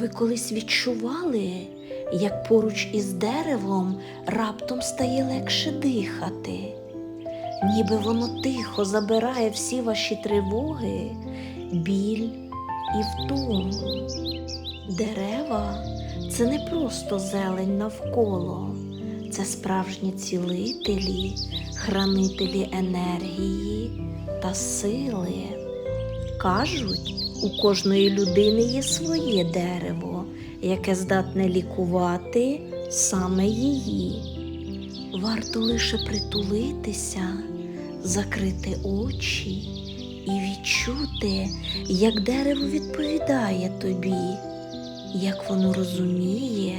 Ви колись відчували, як поруч із деревом раптом стає легше дихати, ніби воно тихо забирає всі ваші тривоги, біль і втому. Дерева це не просто зелень навколо, це справжні цілителі, хранителі енергії та сили. Кажуть, у кожної людини є своє дерево, яке здатне лікувати саме її. Варто лише притулитися, закрити очі і відчути, як дерево відповідає тобі, як воно розуміє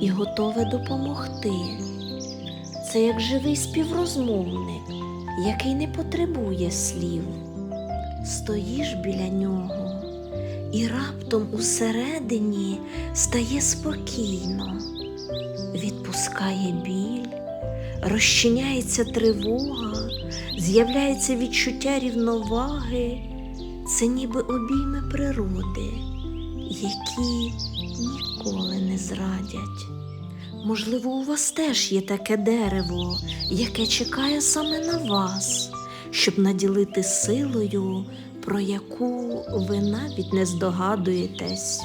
і готове допомогти. Це як живий співрозмовник, який не потребує слів. Стоїш біля нього, і раптом усередині стає спокійно, відпускає біль, розчиняється тривога, з'являється відчуття рівноваги, це ніби обійми природи, які ніколи не зрадять. Можливо, у вас теж є таке дерево, яке чекає саме на вас, щоб наділити силою, про яку ви навіть не здогадуєтесь.